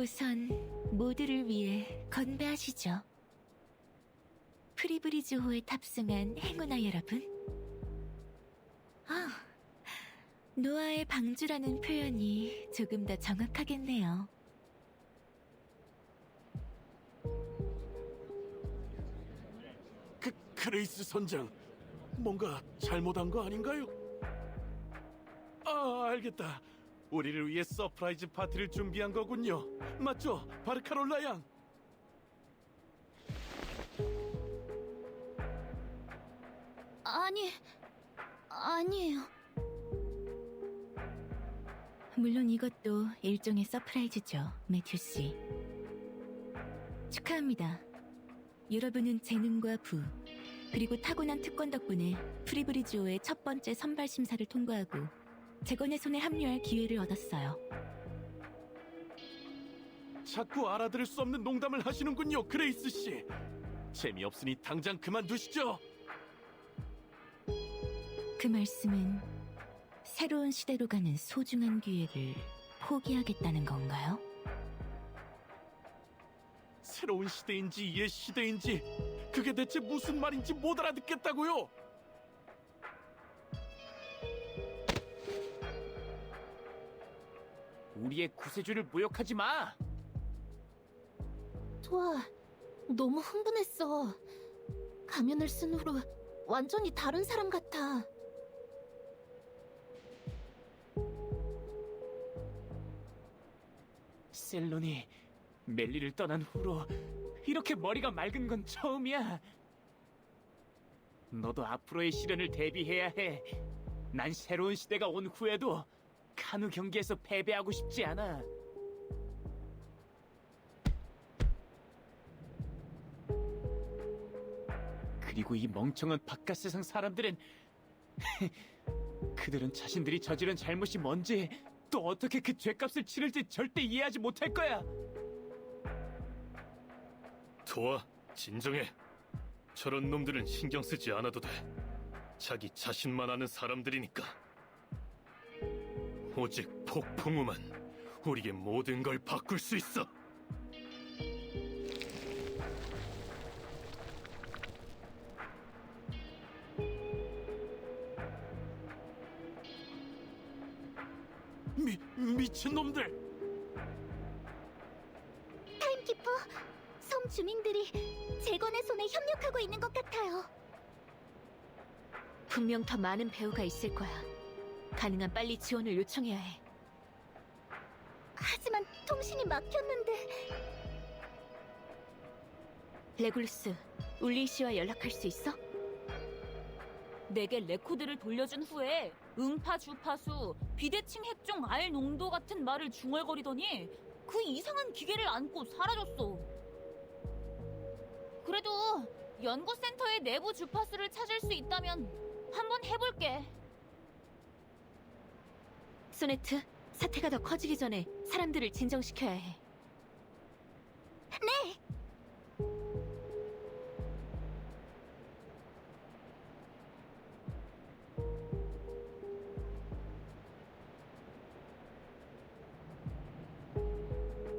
우선 모두를 위해 건배하시죠. 프리브리즈호에 탑승한 행운아 여러분. 아, 노아의 방주라는 표현이 조금 더 정확하겠네요. 그, 그레이스 선장, 뭔가 잘못한 거 아닌가요? 아, 알겠다. 우리를 위해 서프라이즈 파티를 준비한 거군요. 맞죠? 바르카롤라 양. 아니, 아니에요. 물론 이것도 일종의 서프라이즈죠, 매튜 씨. 축하합니다. 여러분은 재능과 부, 그리고 타고난 특권 덕분에 프리브리지오의 첫 번째 선발 심사를 통과하고 재건의 손에 합류할 기회를 얻었어요. 자꾸 알아들을 수 없는 농담을 하시는군요, 그레이스 씨. 재미없으니 당장 그만두시죠. 그 말씀은 새로운 시대로 가는 소중한 기회를 포기하겠다는 건가요? 새로운 시대인지 옛 시대인지 그게 대체 무슨 말인지 못 알아듣겠다고요. 우리의 구세주를 모욕하지 마. 토아, 너무 흥분했어. 가면을 쓴 후로 완전히 다른 사람 같아. 셀론이 멜리를 떠난 후로 이렇게 머리가 맑은 건 처음이야. 너도 앞으로의 시련을 대비해야 해. 난 새로운 시대가 온 후에도 카누 경기에서 패배하고 싶지 않아. 그리고 이 멍청한 바깥 세상 사람들은 그들은 자신들이 저지른 잘못이 뭔지 또 어떻게 그 죄값을 치를지 절대 이해하지 못할 거야. 도와, 진정해. 저런 놈들은 신경 쓰지 않아도 돼. 자기 자신만 아는 사람들이니까. 오직 폭풍우만 우리의 모든 걸 바꿀 수 있어. 미, 미친 놈들! 타임키퍼, 섬 주민들이 재건의 손에 협력하고 있는 것 같아요. 분명 더 많은 배우가 있을 거야. 가능한 빨리 지원을 요청해야 해. 하지만 통신이 막혔는데 레굴루스, 울리 씨와 연락할 수 있어? 내게 레코드를 돌려준 후에 음파 주파수, 비대칭 핵종 알 농도 같은 말을 중얼거리더니 그 이상한 기계를 안고 사라졌어. 그래도 연구센터의 내부 주파수를 찾을 수 있다면 한번 해볼게. 소네트, 사태가 더 커지기 전에 사람들을 진정시켜야 해.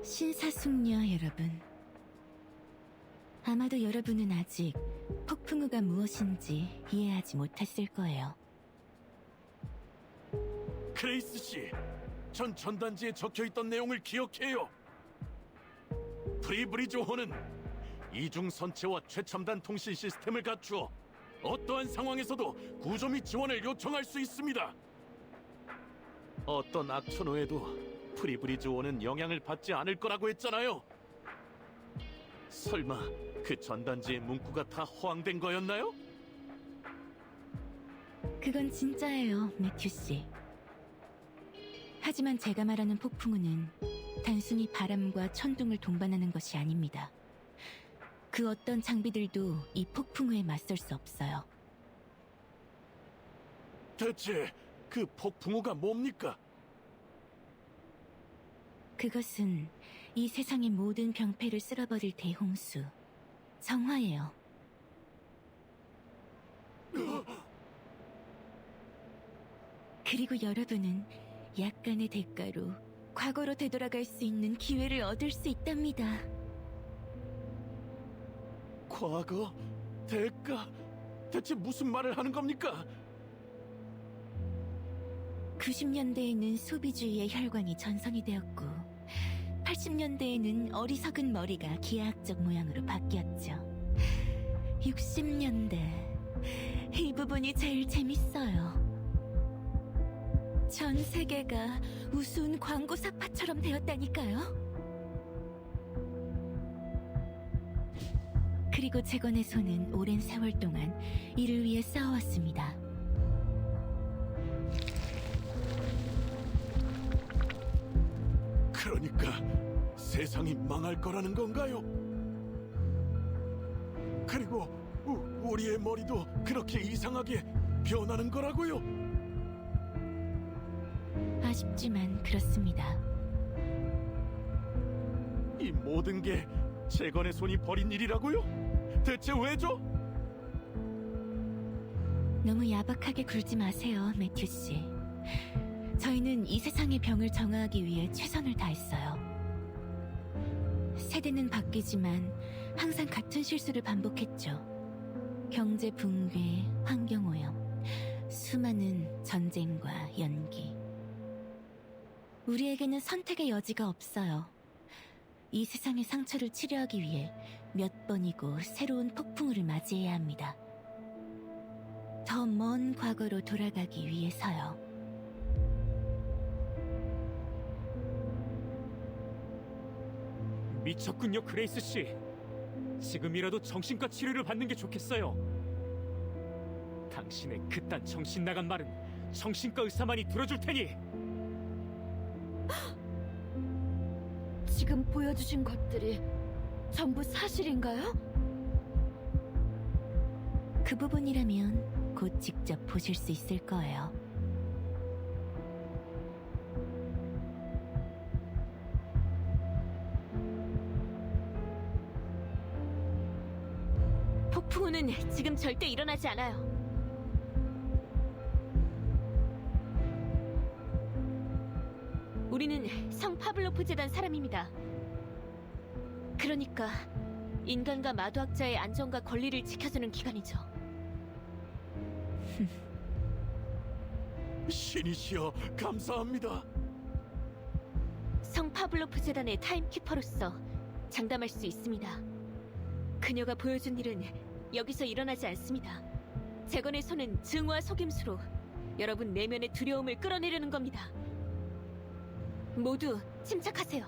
신사숙녀 여러분. 아마도 여러분은 아직 폭풍우가 무엇인지 이해하지 못했을 거예요. 그레이스 씨, 전 전단지에 적혀 있던 내용을 기억해요. 프리브리즈호는 이중 선체와 최첨단 통신 시스템을 갖추어 어떠한 상황에서도 구조 및 지원을 요청할 수 있습니다. 어떤 악천후에도 프리브리즈호는 영향을 받지 않을 거라고 했잖아요. 설마 그 전단지의 문구가 다 허황된 거였나요? 그건 진짜예요, 매튜 씨. 하지만 제가 말하는 폭풍우는 단순히 바람과 천둥을 동반하는 것이 아닙니다. 그 어떤 장비들도 이 폭풍우에 맞설 수 없어요. 대체 그 폭풍우가 뭡니까? 그것은 이 세상의 모든 병폐를 쓸어버릴 대홍수, 정화예요. 그리고 여러분은 약간의 대가로 과거로 되돌아갈 수 있는 기회를 얻을 수 있답니다. 과거? 대가? 대체 무슨 말을 하는 겁니까? 90년대에는 소비주의의 혈관이 전성이 되었고 80년대에는 어리석은 머리가 기하학적 모양으로 바뀌었죠. 60년대 이 부분이 제일 재밌어요. 전 세계가 우스운 광고 사파처럼 되었다니까요. 그리고 재건의 손은 오랜 세월 동안 이를 위해 싸워왔습니다. 그러니까 세상이 망할 거라는 건가요? 그리고 우, 우리의 머리도 그렇게 이상하게 변하는 거라고요? 아쉽지만 그렇습니다. 이 모든 게 재건의 손이 벌인 일이라고요? 대체 왜죠? 너무 야박하게 굴지 마세요, 매튜 씨. 저희는 이 세상의 병을 정화하기 위해 최선을 다했어요. 세대는 바뀌지만 항상 같은 실수를 반복했죠. 경제 붕괴, 환경 오염, 수많은 전쟁과 연기. 우리에게는 선택의 여지가 없어요. 이 세상의 상처를 치료하기 위해 몇 번이고 새로운 폭풍우를 맞이해야 합니다. 더 먼 과거로 돌아가기 위해서요. 미쳤군요, 그레이스 씨. 지금이라도 정신과 치료를 받는 게 좋겠어요. 당신의 그딴 정신 나간 말은 정신과 의사만이 들어줄 테니 지금 보여주신 것들이 전부 사실인가요? 그 부분이라면 곧 직접 보실 수 있을 거예요. 폭풍우는 지금 절대 일어나지 않아요. 우리는 성 파블로프 재단 사람입니다. 그러니까 인간과 마도학자의 안전과 권리를 지켜주는 기관이죠. 신이시여 감사합니다. 성 파블로프 재단의 타임키퍼로서 장담할 수 있습니다. 그녀가 보여준 일은 여기서 일어나지 않습니다. 재건의 손은 증오와 속임수로 여러분 내면의 두려움을 끌어내려는 겁니다. 모두 침착하세요.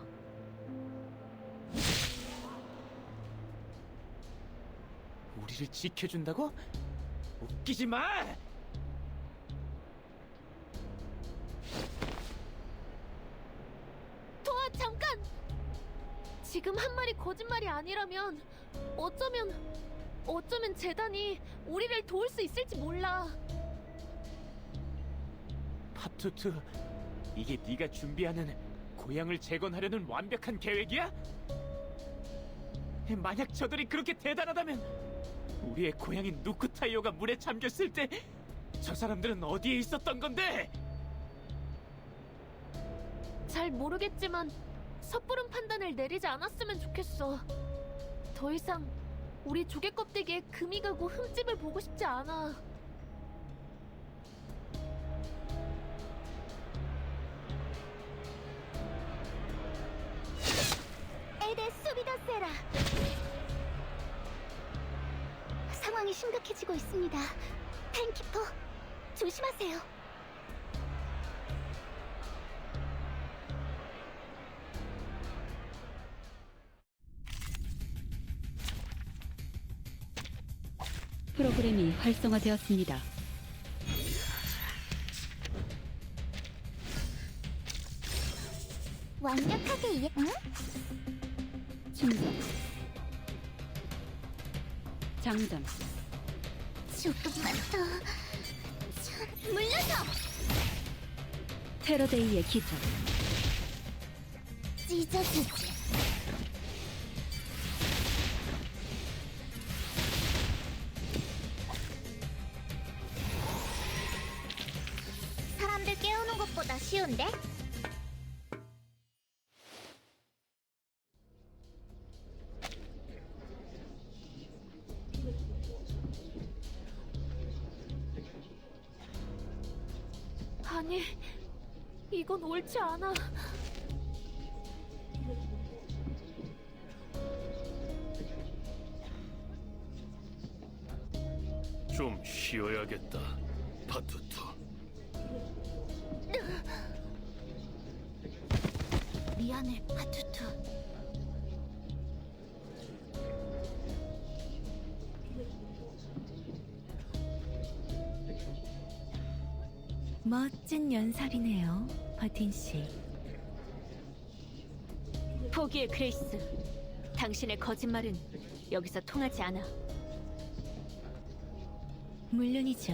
우리를 지켜준다고? 웃기지 마! 도아 잠깐! 지금 한 말이 거짓말이 아니라면 어쩌면 어쩌면 재단이 우리를 도울 수 있을지 몰라. 파투투, 이게 네가 준비하는 고향을 재건하려는 완벽한 계획이야? 만약 저들이 그렇게 대단하다면 우리의 고향인 누쿠타이오가 물에 잠겼을 때 저 사람들은 어디에 있었던 건데? 잘 모르겠지만 섣부른 판단을 내리지 않았으면 좋겠어. 더 이상 우리 조개 껍데기에 금이 가고 흠집을 보고 싶지 않아. 심각해지고 있습니다. 타임키퍼, 조심하세요. 프로그램이 활성화되었습니다. 완벽하게 이해. 응? 충전. 장전. 조금만 더. 전 물러서. 테러데이의 기적. 찢어주지. 사람들 깨우는 것보다 쉬운데? 아니, 이건 옳지 않아. 좀 쉬어야겠다, 멋진 연설이네요, 버틴 씨. 포기해, 그레이스. 당신의 거짓말은 여기서 통하지 않아. 물론이죠.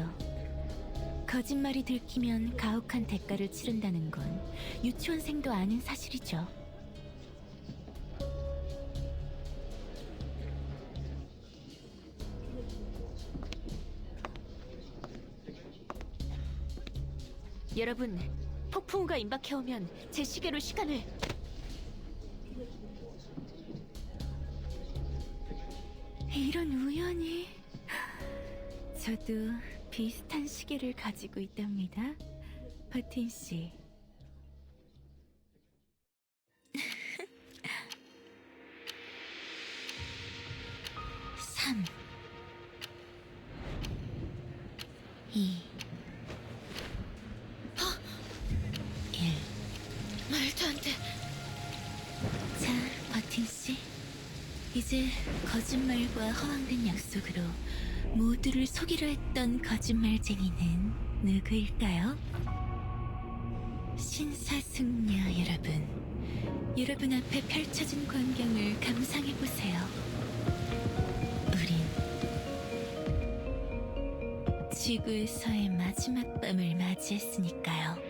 거짓말이 들키면 가혹한 대가를 치른다는 건 유치원생도 아는 사실이죠. 여러분, 폭풍우가 임박해오면 제 시계로 시간을 이런 우연이. 저도 비슷한 시계를 가지고 있답니다. 버틴 씨. 버틴 씨. 이제 거짓말과 허황된 약속으로 모두를 속이려 했던 거짓말쟁이는 누구일까요? 신사숙녀 여러분. 여러분 앞에 펼쳐진 광경을 감상해 보세요. 우린 지구에서의 마지막 밤을 맞이했으니까요.